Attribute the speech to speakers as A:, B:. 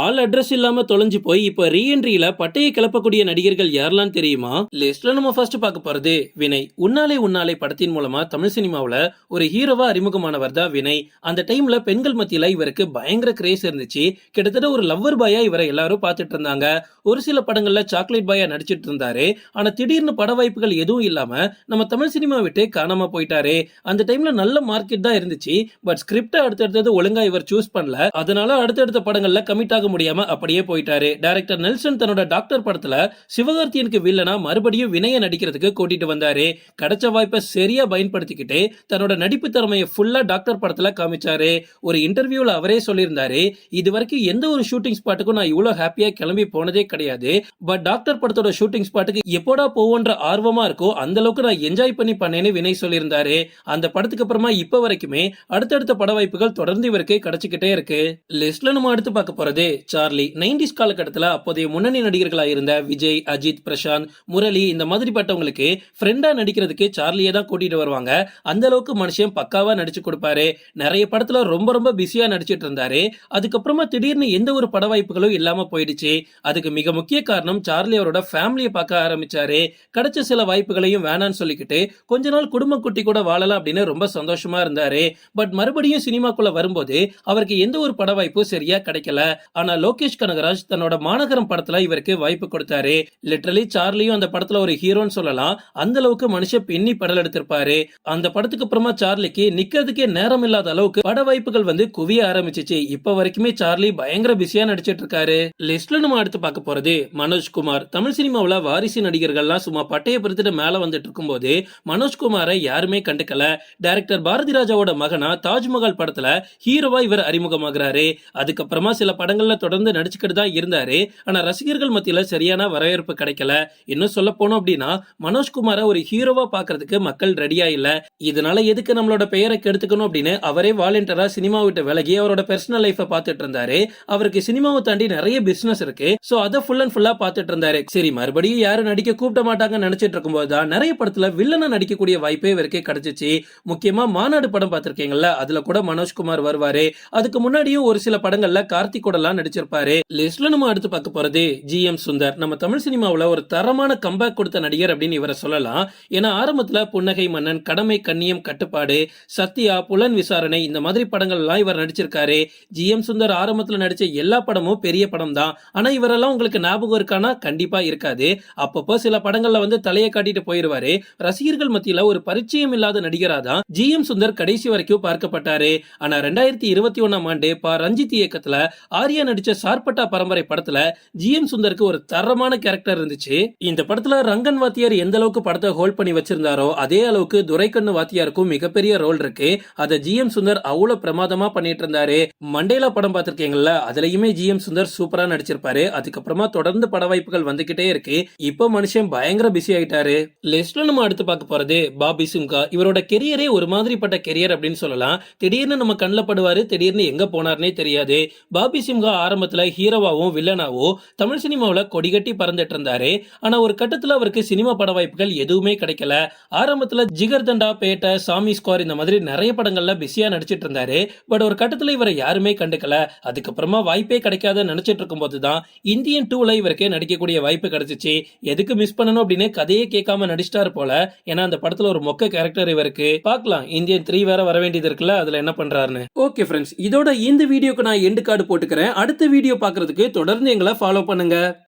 A: ஆள் அட்ரஸ் இல்லாம தொலைஞ்சு போய் இப்ப ரீஎன்ட்ரியில பட்டையை கிளப்பக்கூடிய நடிகர்கள் யாரெல்லாம் தெரியுமா? லிஸ்ட்ல நம்ம ஃபர்ஸ்ட் பார்க்க போறது வினய். உன்னாலே உன்னாலே படத்தின் மூலமா தமிழ் சினிமாவுல ஒரு ஹீரோவா அறிமுகமானவர் தான் வினய். அந்த டைம்ல பெண்கள் மத்தியில இவருக்கு பயங்கர கிரேஸ் இருந்துச்சு. கிட்டத்தட்ட ஒரு லவ்வர் பாயா இவரை எல்லாரும் பார்த்துட்டு இருந்தாங்க. ஒரு சில படங்கள்ல சாக்லேட் பாயா நடிச்சிட்டு இருந்தாரு. ஆனா திடீர்னு பட வாய்ப்புகள் எதுவும் இல்லாம நம்ம தமிழ் சினிமா விட்டு காணாம போயிட்டாரு. அந்த டைம்ல நல்ல மார்க்கெட் தான் இருந்துச்சு. பட் ஸ்கிரிப்ட் அடுத்தடுத்தது ஒழுங்கா இவர் சூஸ் பண்ணல. அதனால அடுத்தடுத்த படங்கள்ல கமிட் ஆக முடியாம அப்படியே போயிட்டாரு. டைரக்டர் நெல்சன் தன்னோட டாக்டர் படத்துல சிவகார்த்தியனுக்கு வில்லனா மறுபடியும் வினய நடிக்கிறதுக்கு கூட்டிட்டு வந்தாரு. கிடைச்ச வாய்ப்பை சரியா பயன்படுத்திக்கிட்டு தன்னோட நடிப்பு திறமையை ஃபுல்லா டாக்டர் படத்துல காமிச்சாரு. ஒரு இன்டர்வியூல அவரே சொல்லியிருந்தாரு இது வரைக்கும் எந்த ஒரு ஷூட்டிங் ஸ்பாட்டுக்கும் நான் இவ்வளவு ஹாப்பியா கிளம்பி போனதே கிடையாது. பட் டாக்டர் படத்தோட ஷூட்டிங் ஸ்பாட்டுக்கு எப்போடா போவோன்ற ஆர்வமா இருக்கோ அந்த அளவுக்கு நான் என்ஜாய் பண்ணி பண்ணேன்னு வினய் சொல்லியிருந்தாரு. அந்த படத்துக்கு அப்புறமா இப்ப வரைக்குமே அடுத்தடுத்த பட வாய்ப்புகள் தொடர்ந்து இவருக்கு கிடைச்சிக்கிட்டே இருக்கு. லிஸ்ட்ல நம்ம அடுத்து பார்க்க போறது சார்லி. நைன்டிஸ் காலகட்டத்தில் அப்போதைய முன்னணி நடிகர்களாக இருந்த விஜய் அஜித் பிரசாந்த் முரளி இந்த மாதிரி பட்டவங்களுக்கு ஃப்ரெண்டா நடிக்கிறதுக்கு சார்லியை தான் கூட்டிட்டு வருவாங்க. அந்த அளவுக்கு மனுஷன் பக்காவா நடிச்சு கொடுப்பாரு. நிறைய படத்துல ரொம்ப ரொம்ப பிஸியா நடிச்சிட்டு இருந்தாரு. அதுக்கப்புறமா திடீர்னு எந்த ஒரு பட வாய்ப்புகளும் இல்லாம போயிடுச்சு. அதுக்கு மிக முக்கிய காரணம் சார்லி அவரோட ஃபேமிலியை பார்க்க ஆரம்பிச்சாரு. கிடைச்ச சில வாய்ப்புகளையும் வேணான்னு சொல்லிக்கிட்டு கொஞ்ச நாள் குடும்ப குட்டி கூட வாழலாம் அப்படின்னு ரொம்ப சந்தோஷமா இருந்தாரு. பட் மறுபடியும் சினிமாக்குள்ள வரும்போது அவருக்கு எந்த ஒரு பட வாய்ப்பும் சரியா கிடைக்கல. ஆனா லோகேஷ் கனகராஜ் தன்னோட மாநகரம் படத்துல இவருக்கு வாய்ப்பு கொடுத்தாரு. லிட்டரலி சார்லியும் அந்த படத்துல ஒரு ஹீரோன்னு சொல்லலாம். அந்த அளவுக்கு மனுஷன் பின்னி படல் எடுத்திருப்பாரு. அந்த படத்துக்கு அப்புறமா சார்லிக்கு நிக்கிறதுக்கே நேரம் இல்லாத அளவுக்கு பட வாய்ப்புகள் வந்து குவிய ஆரம்பிச்சிச்சு. இப்ப வரைக்குமே சார்லி பயங்கர பிஸியா நடிச்சிட்டு இருக்காரு. லிஸ்ட்ல நம்ம அடுத்து பார்க்க போறது மனோஜ்குமார் தமிழ் சினிமாவில் வாரிசு நடிகர்கள்லாம் சும்மா பட்டைய பிரித்துட்டு மேல வந்துட்டு இருக்கும்போது மனோஜ்குமாரை யாருமே கண்டுக்கல. டைரக்டர் பாரதி ராஜாவோட மகனா தாஜ்மஹால் படத்துல ஹீரோவா இவர் அறிமுகமாகிறாரு. அதுக்கப்புறமா சில படங்கள் படங்கள்ல தொடர்ந்து நடிச்சுக்கிட்டு தான் இருந்தாரு. ஆனா ரசிகர்கள் மத்தியில சரியான வரவேற்பு கிடைக்கல. இன்னும் சொல்ல போனோம் அப்படின்னா மனோஜ்குமாரை ஒரு ஹீரோவா பாக்குறதுக்கு மக்கள் ரெடியா இல்ல. இதனால எதுக்கு நம்மளோட பெயரை கெடுத்துக்கணும் அப்படின்னு அவரே வாலண்டியரா சினிமா விட்டு விலகி அவரோட பர்சனல் லைஃப பார்த்துட்டு இருந்தாரு. அவருக்கு சினிமாவை தாண்டி நிறைய பிசினஸ் இருக்கு. சோ அதை ஃபுல் அண்ட் ஃபுல்லா பார்த்துட்டு இருந்தாரு. சரி மறுபடியும் யாரும் நடிக்க கூப்பிட மாட்டாங்கன்னு நினைச்சிட்டு இருக்கும்போது தான் நிறைய படத்துல வில்லனா நடிக்கக்கூடிய வாய்ப்பே இவருக்கு கிடைச்சிச்சு. முக்கியமா மாநாடு படம் பார்த்திருக்கீங்களா அதுல கூட மனோஜ்குமார் வருவாரு. அதுக்கு முன்னாடியும் ஒரு சில படங்கள்ல கார்த்திக் கூட நடிச்சிருப்பாரு. லிஸ்ட்ல நம்ம அடுத்து பார்க்க போறது ஜி எம் சுந்தர். நம்ம தமிழ் சினிமாவில் ஒரு தரமான கம்பேக் கொடுத்த நடிகர் அப்படின்னு இவரை சொல்லலாம். ஏன்னா ஆரம்பத்துல புன்னகை மன்னன் கடமை கண்ணியம் கட்டுப்பாடு சத்யா புலன் விசாரணை இந்த மாதிரி படங்கள் எல்லாம் இவர் நடிச்சிருக்காரு. ஜி எம் சுந்தர் ஆரம்பத்துல நடிச்ச எல்லா படமும் பெரிய படம் தான். ஆனா இவரெல்லாம் உங்களுக்கு ஞாபகம் இருக்கானா? கண்டிப்பா இருக்காது. அப்பப்போ சில படங்கள்ல வந்து தலையை காட்டிட்டு போயிருவாரு. ரசிகர்கள் மத்தியில ஒரு பரிச்சயம் இல்லாத நடிகரா தான் ஜி எம் சுந்தர் கடைசி வரைக்கும் பார்க்கப்பட்டாரு. ஆனா ரெண்டாயிரத்தி இருபத்தி ஒன்னாம் ஆண்டு ப ரஞ்சித் இயக்கத்துல ஆர்யா நடிச்ச சார்பட்டா பரம்பரை படத்துல ஜி எம் சுந்தருக்கு ஒரு தரமான கேரக்டர் இருந்துச்சு. இந்த படத்துல ரங்கன் வாத்தியார் எந்த அளவுக்கு படத்தை ஹோல்ட் பண்ணி வச்சிருந்தாரோ அதே அளவுக்கு துரைக்கண்ணு வாத்தியாருக்கும் மிகப்பெரிய ரோல் இருக்கு. அதை ஜி எம் சுந்தர் அவ்வளவு பிரமாதமா பண்ணிட்டு இருந்தாரு. மண்டேலா படம் பார்த்திருக்கீங்கல்ல அதுலயுமே ஜி எம் சுந்தர் சூப்பரா நடிச்சிருப்பாரு. அதுக்கப்புறமா தொடர்ந்து பட வாய்ப்புகள் வந்துகிட்டே இருக்கு. இப்போ மனுஷன் பயங்கர பிஸி ஆயிட்டாரு. லெஸ்ட்ல நம்ம அடுத்து பார்க்க போறது பாபி சிம்கா. இவரோட கெரியரே ஒரு மாதிரிப்பட்ட கெரியர் அப்படின்னு சொல்லலாம். திடீர்னு நம்ம கண்ணில் படுவாரு திடீர்னு எங்க போனார்னே தெரியாது. பாபி சிம்ஹா ஆரம்பத்துல ஹீரோவாவும் வில்லனாவோ தமிழ் சினிமாவில் கொடிகட்டி பறந்துட்டு இருந்தாரு ஆனா ஒரு கட்டத்துல அவருக்கு சினிமா பட வாய்ப்புகள் எதுவுமே கிடைக்கல. ஆரம்பத்துல ஜிகர் தண்டா பேட்டை சாமி ஸ்கோர் இந்த மாதிரி நிறைய படங்கள்ல பிஸியா நடிச்சிட்டு இருந்தாரு பட் ஒரு கட்டத்துல இவரை யாருமே கண்டுக்கல. அதுக்கப்புறமா வாய்ப்பே கிடைக்காத நினைச்சிட்டு இருக்கும்போது தான் இந்தியன் டூல இவருக்கு நடிக்கக்கூடிய வாய்ப்பு கிடைச்சிச்சு. எதுக்கு மிஸ் பண்ணணும் அப்படின்னு கதையே கேட்காம நடிச்சிட்டாரு போல. ஏன்னா அந்த படத்துல ஒரு மொக்க கேரக்டர் இவருக்கு. பார்க்கலாம் இந்தியன் த்ரீ வேற வர வேண்டியது இருக்குல்ல அதுல என்ன பண்றாருன்னு. ஓகே ஃப்ரெண்ட்ஸ் இதோட இந்த வீடியோக்கு நான் எண்டு கார்டு போட்டுக்கிறேன். அடுத்த வீடியோ பார்க்குறதுக்கு தொடர்ந்து எங்களை ஃபாலோ பண்ணுங்க.